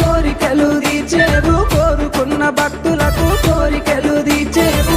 కోరికలు తీర్చేవు. కోరుకున్న భక్తులకు కోరికలు తీర్చేవు.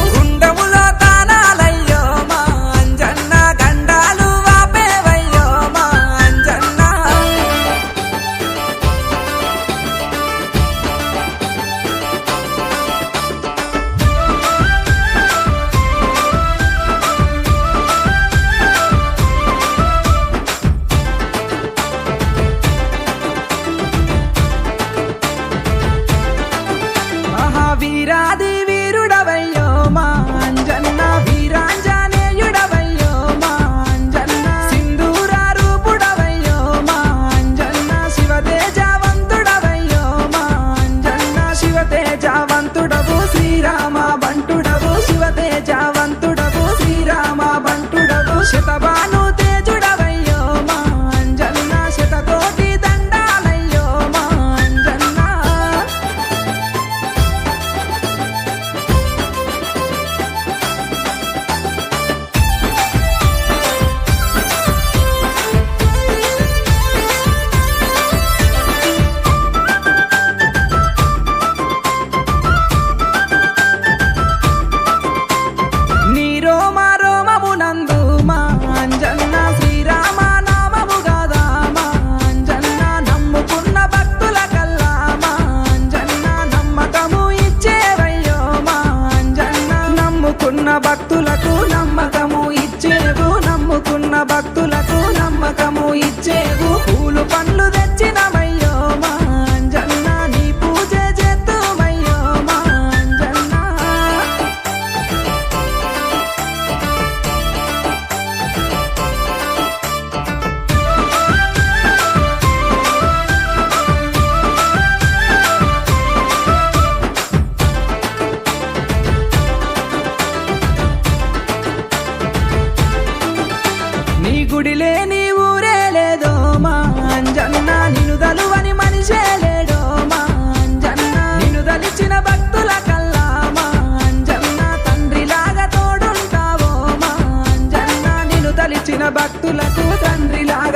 శ్రీరామ బంటుడవు శివతేజవంతుడవు శ్రీరామ బంటుడవు శతబాను నమ్ముకున్న భక్తులకు నమ్మకము ఇచ్చేవు నమ్ముకున్న భక్తులకు నమ్మకము గుడి లేని ఊరే లేదో మా అంజన్న. నిన్ను తలువని మనిషే లేడో మా అంజన్న. నిన్ను తలిచిన భక్తుల కల్లా మా అంజన్న. తండ్రి లాగా తోడుంటావో మా అంజన్న. నిన్ను తలిచిన భక్తులకు తండ్రిలాగా